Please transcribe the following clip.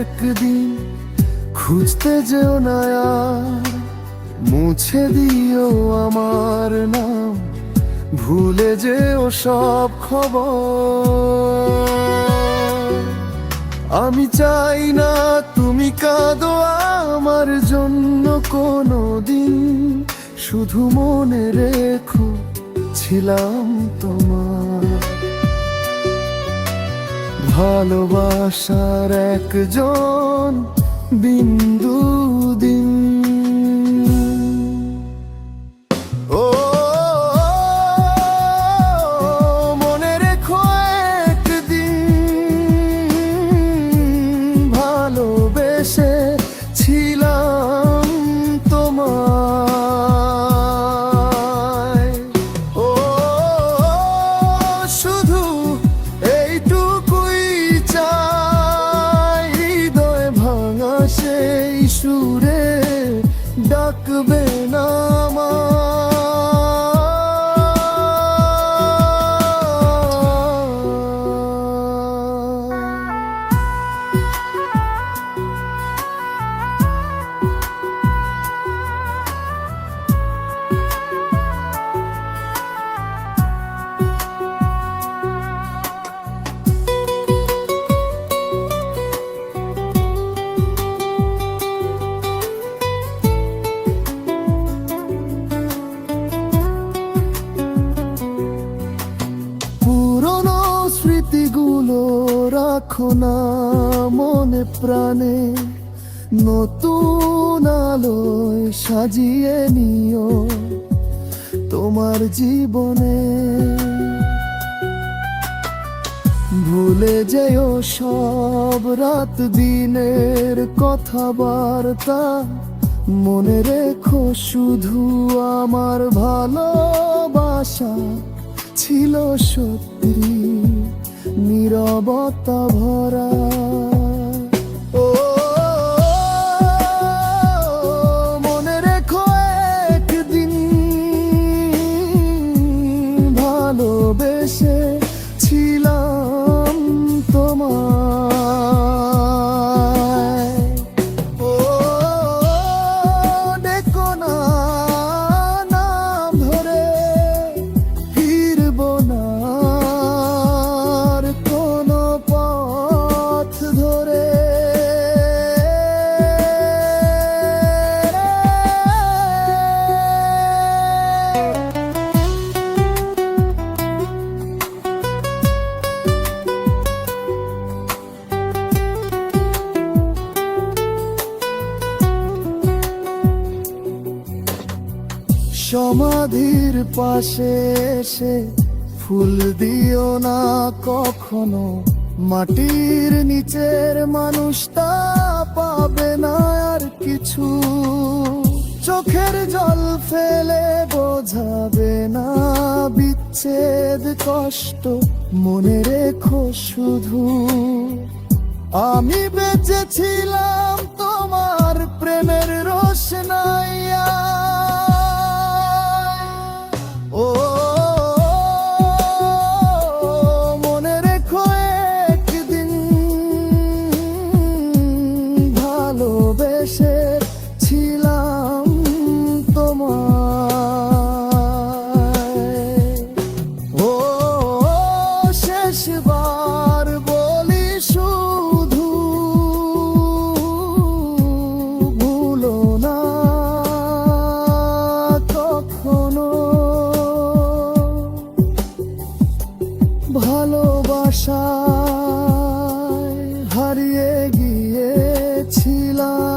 একদিন খুঁজতে যেও না মুছে দিও আমার নাম, ভুলে যেও সব খবর। আমি চাই না তুমি কাঁদো আমার জন্য কোনো দিন শুধু মনে রেখো ছিলাম তোমার। ভালোবাসার একজন বিন্দু দিন। সুরে ডাকবে না। রাখো না মনে প্রাণে, নতুন আলোয় সাজিয়ে নিও তোমার জীবনে। ভুলে যেও সব রাত দিনের কথাবার্তা, মনে রেখো শুধু আমার ভালোবাসা ছিল সত্যি। নীরবতা ভরা। ধরে। সমাধির পাশে এসে ফুল দিও না কখনো। মাটির নিচের মানুষটা পাবে না আর কিছু। চোখের জল ফেলে বোঝাবে না বিচ্ছেদ কষ্ট। মনে রেখো শুধু। আমি বেঁচেছিলাম ভালোবাসায় হারিয়ে গিয়েছিলাম।